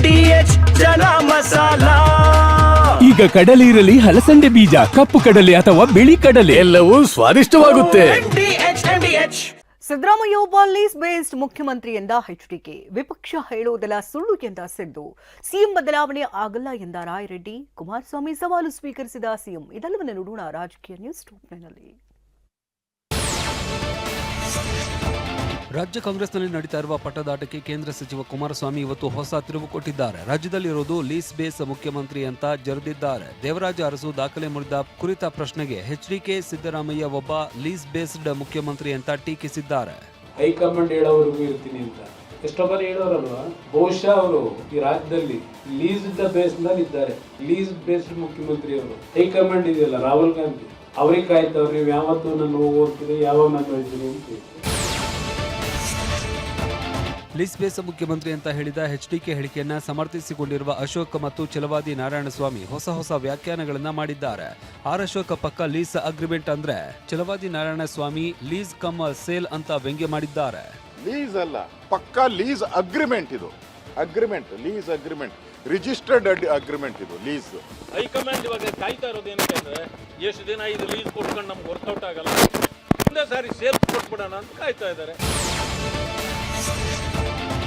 H ಜನ ಮಸಾಲ. ಈಗ ಕಡಲೆ ಇರಲಿ ಹಲಸಂಡೆ ಬೀಜ ಕಪ್ಪು ಕಡಲೆ ಅಥವಾ ಬಿಳಿ ಕಡಲೆ. ಎಲ್ಲವೂ ಸ್ವಾದಿಷ್ಟವಾಗುತ್ತೆ. H H. ಸಿದ್ದರಾಮಯ್ಯ ಒಬ್ಬ ಲೀಸ್ ಬೇಸ್ಡ್ ಮುಖ್ಯಮಂತ್ರಿ ಎಂದ ಎಚ್ಡಿಕೆ ವಿಪಕ್ಷ ಹೇಳುವುದೆಲ್ಲ ಸುಳ್ಳು ಎಂದ ಸಿದ್ದು. ಸಿಎಂ ಬದಲಾವಣೆ ಆಗಲ್ಲ ಎಂದ ರಾಯರೆಡ್ಡಿ. ಕುಮಾರಸ್ವಾಮಿ ಸವಾಲು ಸ್ವೀಕರಿಸಿದ ಸಿಎಂ. ಇದೆಲ್ಲವನ್ನ ನೋಡೋಣ ರಾಜಕೀಯ ನ್ಯೂಸ್ ಟೂಪ್ನಲ್ಲಿ ರಾಜ್ಯ ಕಾಂಗ್ರೆಸ್ನಲ್ಲಿ ನಡೀತಾ ಇರುವ ಪಟ್ಟದಾಟಕ್ಕೆ ಕೇಂದ್ರ ಸಚಿವ ಕುಮಾರಸ್ವಾಮಿ ಇವತ್ತು ಹೊಸ ತಿರುವು ಕೊಟ್ಟಿದ್ದಾರೆ. ರಾಜ್ಯದಲ್ಲಿರೋದು ಲೀಸ್ ಬೇಸ್ ಮುಖ್ಯಮಂತ್ರಿ ಅಂತ ಜರೆದಿದ್ದಾರೆ. ದೇವರಾಜ ಅರಸು ದಾಖಲೆ ಮುರಿದ ಕುರಿತ ಪ್ರಶ್ನೆಗೆ ಎಚ್ಡಿಕೆ ಸಿದ್ದರಾಮಯ್ಯ ಒಬ್ಬ ಲೀಸ್ ಬೇಸ್ಡ್ ಮುಖ್ಯಮಂತ್ರಿ ಅಂತ ಟೀಕಿಸಿದ್ದಾರೆ. ಹೈಕಮಾಂಡ್ ಹೇಳೋವರೆಗೂ ಇರ್ತೀನಿ ಅಂತ. ಎಷ್ಟೋ ಬಾರಿ ಹೇಳೋರಲ್ವಾ? ಬಹುಶಃ ಅವರು ಈ ರಾಜ್ಯದಲ್ಲಿ ಲೀಸ್ ಬೇಸ್ನಲ್ಲಿ ಇದ್ದಾರೆ. ಲೀಸ್ ಬೇಸ್ಡ್ ಮುಖ್ಯಮಂತ್ರಿ ಅವರು. ಹೈಕಮಾಂಡ್ ಇದೆಯಲ್ಲ ರಾಹುಲ್ ಗಾಂಧಿ. ಅವ್ರಿಗೆ ಕಾಯ್ತವ್ರು ನೀವು ಯಾವತ್ತು ನಾನು ಹೋಗ್ತೀನಿ ಯಾವಾಗ ನಾನು ಹೋಗ್ತೀನಿ ಅಂತ. ಲೀಸ್ ಬೇಸ್ ಮುಖ್ಯಮಂತ್ರಿ ಅಂತ ಹೇಳಿದ ಎಚ್ಡಿಕೆ ಹೇಳಿಕೆಯನ್ನ ಸಮರ್ಥಿಸಿಕೊಂಡಿರುವ ಅಶೋಕ್ ಮತ್ತು ಚಲವಾದಿ ನಾರಾಯಣಸ್ವಾಮಿ ಹೊಸ ಹೊಸ ವ್ಯಾಖ್ಯಾನಗಳನ್ನ ಮಾಡಿದ್ದಾರೆ. ಆರ್ ಅಶೋಕ ಪಕ್ಕ ಲೀಸ್ ಅಗ್ರಿಮೆಂಟ್ ಅಂದ್ರೆ Chalavadi Narayanaswamy lease cum sale ಅಂತ ವ್ಯಂಗ್ಯ ಮಾಡಿದ್ದಾರೆ. ಲೀಸ್ ಅಲ್ಲ ಪಕ್ಕಾ ಲೀಸ್ ಅಗ್ರಿಮೆಂಟ್ ಇದು. Agreement lease agreement registered agreement ಇದು ಲೀಸ್. ಹೈಕಮಾಂಡ್ ಇವಾಗ ಕಾಯ್ತಾ ಇರೋದು ಏನಕ್ಕೆ ಅಂದ್ರೆ ಎಷ್ಟು ದಿನ ಇದು ಲೀಸ್ ಕೊಟ್ಕೊಂಡು ನಮ್ಗೆ ವರ್ಕೌಟ್ ಆಗಲ್ಲ. ಒಂದೇ ಸಾರಿ ಸೇಲ್ ಕೊಟ್ಬಿಡೋಣ ಅಂತ ಕಾಯ್ತಾ ಇದ್ದಾರೆ.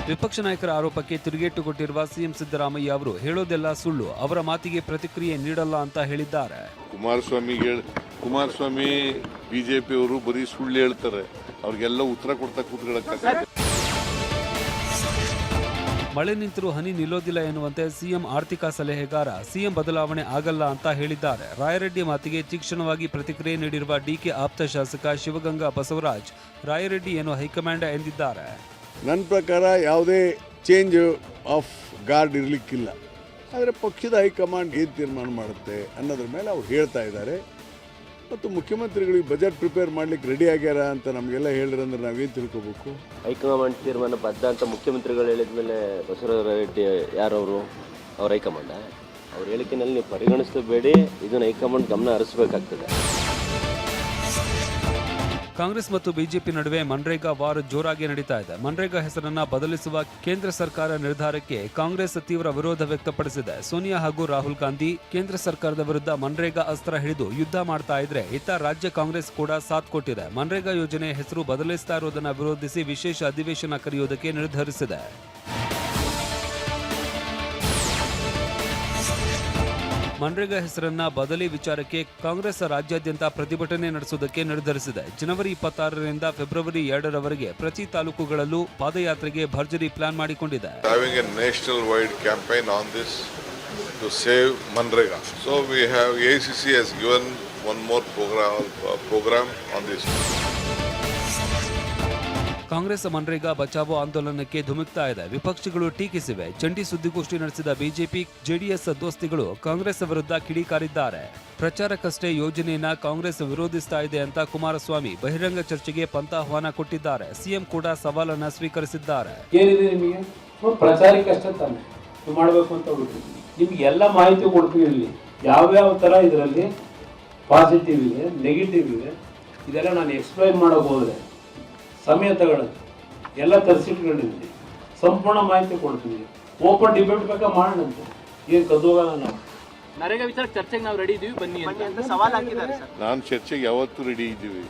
ವಿಪಕ್ಷ ನಾಯಕರ ಆರೋಪಕ್ಕೆ ತಿರುಗೇಟು ಕೊಟ್ಟಿರುವ ಸಿಎಂ ಸಿದ್ದರಾಮಯ್ಯ ಅವರು ಹೇಳೋದೆಲ್ಲ ಸುಳ್ಳು ಅವರ ಮಾತಿಗೆ ಪ್ರತಿಕ್ರಿಯೆ ನೀಡಲ್ಲ ಅಂತ ಹೇಳಿದ್ದಾರೆ. ಕುಮಾರಸ್ವಾಮಿ ಕುಮಾರಸ್ವಾಮಿ ಬಿಜೆಪಿ ಅವರು ಬರೀ ಸುಳ್ಳು ಹೇಳ್ತಾರೆ. ಅವ್ರಿಗೆಲ್ಲ ಉತ್ತರ ಕೊಡ್ತಾ ಕೂತ್ಕೊಳ್ಳೋಕ್ಕಾಗಲ್ಲ. ಮಳೆ ನಿಂತರೂ ಹನಿ ನಿಲ್ಲೋದಿಲ್ಲ ಎನ್ನುವಂತೆ ಸಿಎಂ ಆರ್ಥಿಕ ಸಲಹೆಗಾರ ಸಿಎಂ ಬದಲಾವಣೆ ಆಗಲ್ಲ ಅಂತ ಹೇಳಿದ್ದಾರೆ. ರಾಯರೆಡ್ಡಿ ಮಾತಿಗೆ ತೀಕ್ಷ್ಣವಾಗಿ ಪ್ರತಿಕ್ರಿಯೆ ನೀಡಿರುವ ಡಿಕೆ ಆಪ್ತ ಶಾಸಕ ಶಿವಗಂಗಾ ಬಸವರಾಜ್ ರಾಯರೆಡ್ಡಿ ಏನು ಹೈಕಮಾಂಡ್ ಎಂದಿದ್ದಾರೆ. ನನ್ನ ಪ್ರಕಾರ ಯಾವುದೇ ಚೇಂಜ್ ಆಫ್ ಗಾರ್ಡ್ ಇರಲಿಕ್ಕಿಲ್ಲ. ಆದರೆ ಪಕ್ಷದ ಹೈಕಮಾಂಡ್ ಏನು ತೀರ್ಮಾನ ಮಾಡುತ್ತೆ ಅನ್ನೋದ್ರ ಮೇಲೆ ಅವ್ರು ಹೇಳ್ತಾ ಇದ್ದಾರೆ. ಮತ್ತು ಮುಖ್ಯಮಂತ್ರಿಗಳಿಗೆ ಬಜೆಟ್ ಪ್ರಿಪೇರ್ ಮಾಡ್ಲಿಕ್ಕೆ ರೆಡಿ ಆಗ್ಯಾರ ಅಂತ ನಮಗೆಲ್ಲ ಹೇಳಿರಂದ್ರೆ ನಾವೇನು ತಿಳ್ಕೊಬೇಕು? ಹೈಕಮಾಂಡ್ ತೀರ್ಮಾನ ಬದ್ಧ ಅಂತ ಮುಖ್ಯಮಂತ್ರಿಗಳು ಹೇಳಿದ ಮೇಲೆ ಬಸವರಾಜ ರೆಡ್ಡಿ ಯಾರವರು ಅವ್ರ? ಹೈಕಮಾಂಡ ಅವ್ರ ಹೇಳಿಕೆನಲ್ಲಿ ನೀವು ಪರಿಗಣಿಸಬೇಡಿ ಇದನ್ನು ಹೈಕಮಾಂಡ್ ಗಮನ ಹರಿಸಬೇಕಾಗ್ತದೆ. ಕಾಂಗ್ರೆಸ್ ಮತ್ತು ಬಿಜೆಪಿ ನಡುವೆ ಮನ್ರೇಗಾ ವಾರ್ ಜೋರಾಗಿ ನಡೀತಾ ಇದೆ. ಮನ್ರೇಗಾ ಹೆಸರನ್ನ ಬದಲಿಸುವ ಕೇಂದ್ರ ಸರ್ಕಾರ ನಿರ್ಧಾರಕ್ಕೆ ಕಾಂಗ್ರೆಸ್ ತೀವ್ರ ವಿರೋಧ ವ್ಯಕ್ತಪಡಿಸಿದೆ. ಸೋನಿಯಾ ಹಾಗೂ ರಾಹುಲ್ ಗಾಂಧಿ ಕೇಂದ್ರ ಸರ್ಕಾರದ ವಿರುದ್ಧ ಮನ್ರೇಗಾ ಅಸ್ತ್ರ ಹಿಡಿದು ಯುದ್ಧ ಮಾಡ್ತಾ ಇದ್ರೆ ಇತ್ತ ರಾಜ್ಯ ಕಾಂಗ್ರೆಸ್ ಕೂಡ ಸಾಥ್ ಕೊಟ್ಟಿದೆ. ಮನ್ರೇಗಾ ಯೋಜನೆ ಹೆಸರು ಬದಲಿಸ್ತಾ ಇರೋದನ್ನ ವಿರೋಧಿಸಿ ವಿಶೇಷ ಅಧಿವೇಶನ ಕರೆಯುವುದಕ್ಕೆ ನಿರ್ಧರಿಸಿದೆ. ಮನ್ರೇಗಾ ಹೆಸರನ್ನ ಬದಲಿ ವಿಚಾರಕ್ಕೆ ಕಾಂಗ್ರೆಸ್ ರಾಜ್ಯಾದ್ಯಂತ ಪ್ರತಿಭಟನೆ ನಡೆಸುವುದಕ್ಕೆ ನಿರ್ಧರಿಸಿದೆ ಜನವರಿ ಇಪ್ಪತ್ತಾರರಿಂದ ಫೆಬ್ರವರಿ ಎರಡರವರೆಗೆ ಪ್ರತಿ ತಾಲೂಕುಗಳಲ್ಲೂ ಪಾದಯಾತ್ರೆಗೆ ಭರ್ಜರಿ ಪ್ಲಾನ್ ಮಾಡಿಕೊಂಡಿದೆ a national campaign on this this to save Manrega. So we have ACC has given one more program program program on this. Congress MNREGA Bachao ಆಂದೋಲನಕ್ಕೆ ಧುಮುಕ್ತಾ ಇದೆ. ವಿಪಕ್ಷಗಳು ಟೀಕಿಸಿವೆ. ಜಂಟಿ ಸುದ್ದಿಗೋಷ್ಠಿ ನಡೆಸಿದ ಬಿಜೆಪಿ, ಜೆಡಿಎಸ್ ದೋಸ್ತಿಗಳು ಕಾಂಗ್ರೆಸ್ ವಿರುದ್ಧ ಕಿಡಿಕಾರಿದ್ದಾರೆ ಪ್ರಚಾರಕ್ಕಷ್ಟೇ ಯೋಜನೆಯನ್ನ ಕಾಂಗ್ರೆಸ್ ವಿರೋಧಿಸ್ತಾ ಇದೆ ಅಂತ ಕುಮಾರಸ್ವಾಮಿ ಬಹಿರಂಗ ಚರ್ಚೆಗೆ ಪಂಥಾಹ್ವಾನ ಕೊಟ್ಟಿದ್ದಾರೆ. ಸಿಎಂ ಕೂಡ ಸವಾಲನ್ನ ಸ್ವೀಕರಿಸಿದ್ದಾರೆ. ಎಲ್ಲ ಮಾಹಿತಿ ಕೊಡ್ತೀವಿ ಇಲ್ಲಿ. ಯಾವ್ಯಾವ ತರ ಇದರಲ್ಲಿ ಪಾಸಿಟಿವ್ ಇದೆ ನೆಗೆಟಿವ್ ಇದೆ, ಇದೆಲ್ಲ ನಾನು ಎಕ್ಸ್ಪ್ಲೈನ್ ಮಾಡೋಕೆ ಹೋದರೆ ಸಮಯ ತಗೊಳ್ಳೋದು ಎಲ್ಲ ತರಿಸಿಟ್ಕೊಂಡಿದ್ವಿ ಸಂಪೂರ್ಣ ಮಾಹಿತಿ ಕೊಡ್ತೀವಿ. ಓಪನ್ ಡಿಬೇಟ್ ಬೇಕಾ ಮಾಡಂತೆ ಏನು ಕದೋಗಲ್ಲ ನಾವು. ನರೇಗಾ ವಿಚಾರ ಚರ್ಚೆಗೆ ನಾವು ರೆಡಿ ಇದೀವಿ ಬನ್ನಿ ಅಂತ. ಸವಾಲ್ ಹಾಕಿದ್ದಾರೆ ಸರ್. ನಾನು ಚರ್ಚೆಗೆ ಯಾವತ್ತೂ ರೆಡಿ ಇದ್ದೀವಿ.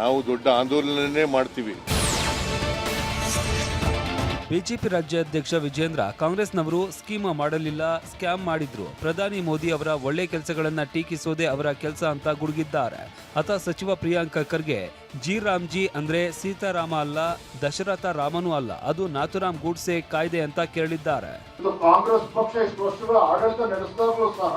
ನಾವು ದೊಡ್ಡ ಆಂದೋಲನನೇ ಮಾಡ್ತೀವಿ. ಬಿಜೆಪಿ ರಾಜ್ಯಾಧ್ಯಕ್ಷ ವಿಜೇಂದ್ರ ಕಾಂಗ್ರೆಸ್ನವರು ಸ್ಕೀಮ್ ಮಾಡಲಿಲ್ಲ, ಸ್ಕ್ಯಾಮ್ ಮಾಡಿದ್ರು. ಪ್ರಧಾನಿ ಮೋದಿ ಅವರ ಒಳ್ಳೆ ಕೆಲಸಗಳನ್ನು ಟೀಕಿಸೋದೇ ಅವರ ಕೆಲಸ ಅಂತ ಗುಡುಗಿದ್ದಾರೆ. ಅತ ಸಚಿವ ಪ್ರಿಯಾಂಕ ಖರ್ಗೆ, ಜಿ ರಾಮ್ಜಿ ಅಂದ್ರೆ ಸೀತಾರಾಮ ಅಲ್ಲ, ದಶರಥ ರಾಮನೂ ಅಲ್ಲ, ಅದು ನಾಥುರಾಮ್ ಗೂಡ್ಸೆ ಕಾಯ್ದೆ ಅಂತ ಕೇಳಿದ್ದಾರೆ. ಕಾಂಗ್ರೆಸ್ ಪಕ್ಷ ಇಷ್ಟು ವರ್ಷಗಳ ಆಡಳಿತ ನಡೆಸಿದಾಗಲೂ ಸಹ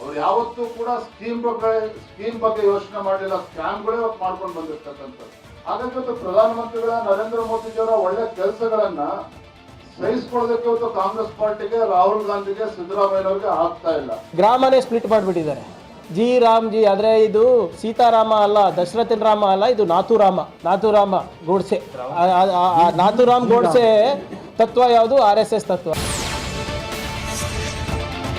ಅವ್ರು ಯಾವತ್ತೂ ಕೂಡ ಸ್ಕೀಮ್ ಬಗ್ಗೆ ಸ್ಕೀಮ್ ಬಗ್ಗೆ ಯೋಚನೆ ಮಾಡಲಿಲ್ಲ, ಸ್ಕ್ಯಾಮ್ಗಳೇ ಮಾಡ್ಕೊಂಡು ಬಂದಿರ್ತಕ್ಕಂಥದ್ದು. ಹಾಗಾಗಿ ಪ್ರಧಾನಮಂತ್ರಿಗಳ ನರೇಂದ್ರ ಮೋದಿಜಿಯವರ ಒಳ್ಳೆ ಕೆಲಸಗಳನ್ನ ಸಹಿಸ್ಕೊಳ್ಳೋದಕ್ಕೆ ಇವತ್ತು ಕಾಂಗ್ರೆಸ್ ಪಾರ್ಟಿಗೆ ರಾಹುಲ್ ಗಾಂಧಿಗೆ ಸಿದ್ದರಾಮಯ್ಯನವ್ರಿಗೆ ಆಗ್ತಾ ಇಲ್ಲ. ಗ್ರಾಮನೇ ಸ್ಪ್ಲಿಟ್ ಮಾಡಿಬಿಟ್ಟಿದ್ದಾರೆ. ಜಿ ರಾಮ್ ಜಿ ಆದರೆ ಇದು ಸೀತಾರಾಮ ಅಲ್ಲ, ದಶರಥನ್ ರಾಮ ಅಲ್ಲ, ಇದು ನಾಥುರಾಮ ನಾಥುರಾಮ ಗೋಡ್ಸೆ. ನಾಥುರಾಮ್ ಗೋಡ್ಸೆ ತತ್ವ ಯಾವುದು? ಆರ್ ಎಸ್ ಎಸ್ ತತ್ವ.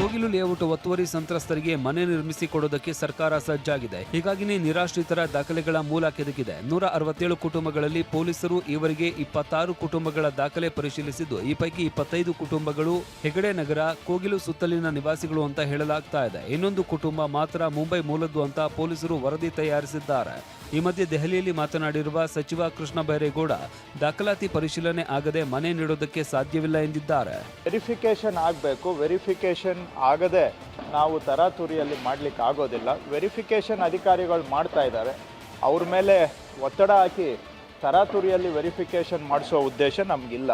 ಕೋಗಿಲು ಲೇಔಟ್ ಒತ್ತುವರಿ ಸಂತ್ರಸ್ತರಿಗೆ ಮನೆ ನಿರ್ಮಿಸಿ ಕೊಡೋದಕ್ಕೆ ಸರ್ಕಾರ ಸಜ್ಜಾಗಿದೆ. ಹೀಗಾಗಿನೇ ನಿರಾಶ್ರಿತರ ದಾಖಲೆಗಳ ಮೂಲ ಕೆದಕಿದೆ. ನೂರ ಅರವತ್ತೇಳು ಕುಟುಂಬಗಳಲ್ಲಿ ಪೊಲೀಸರು ಈವರೆಗೆ ಇಪ್ಪತ್ತಾರು ಕುಟುಂಬಗಳ ದಾಖಲೆ ಪರಿಶೀಲಿಸಿದ್ದು, ಈ ಪೈಕಿ ಇಪ್ಪತ್ತೈದು ಕುಟುಂಬಗಳು ಹೆಗಡೆ ನಗರ, ಕೋಗಿಲು ಸುತ್ತಲಿನ ನಿವಾಸಿಗಳು ಅಂತ ಹೇಳಲಾಗ್ತಾ ಇದೆ. ಇನ್ನೊಂದು ಕುಟುಂಬ ಮಾತ್ರ ಮುಂಬೈ ಮೂಲದ್ದು ಅಂತ ಪೊಲೀಸರು ವರದಿ ತಯಾರಿಸಿದ್ದಾರೆ. ಈ ಮಧ್ಯೆ ದೆಹಲಿಯಲ್ಲಿ ಮಾತನಾಡಿರುವ ಸಚಿವ ಕೃಷ್ಣ ಬೈರೇಗೌಡ, ದಾಖಲಾತಿ ಪರಿಶೀಲನೆ ಆಗದೆ ಮನೆ ನೀಡೋದಕ್ಕೆ ಸಾಧ್ಯವಿಲ್ಲ ಎಂದಿದ್ದಾರೆ. ವೆರಿಫಿಕೇಶನ್ ಆಗಬೇಕು. ವೆರಿಫಿಕೇಷನ್ ಆಗದೆ ನಾವು ತರಾತುರಿಯಲ್ಲಿ ಮಾಡಲಿಕ್ಕೆ ಆಗೋದಿಲ್ಲ. ವೆರಿಫಿಕೇಷನ್ ಅಧಿಕಾರಿಗಳು ಮಾಡ್ತಾ ಇದ್ದಾರೆ. ಅವ್ರ ಮೇಲೆ ಒತ್ತಡ ಹಾಕಿ ತರಾತುರಿಯಲ್ಲಿ ವೆರಿಫಿಕೇಷನ್ ಮಾಡಿಸೋ ಉದ್ದೇಶ ನಮಗಿಲ್ಲ.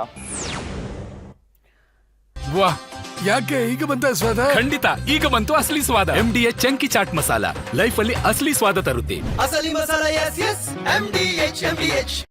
ವಾಹ್ ಯಾಕೆ ಈಗ ಬಂತ ಸ್ವಾದ? ಖಂಡಿತ ಈಗ ಬಂತು ಅಸಲಿ ಸ್ವಾದ. M D chunky chaat masala. Life ಅಲ್ಲಿ ಅಸಲಿ ಸ್ವಾದ ತರುತ್ತೆ. ಅಸಲಿ masala S S M D H M D H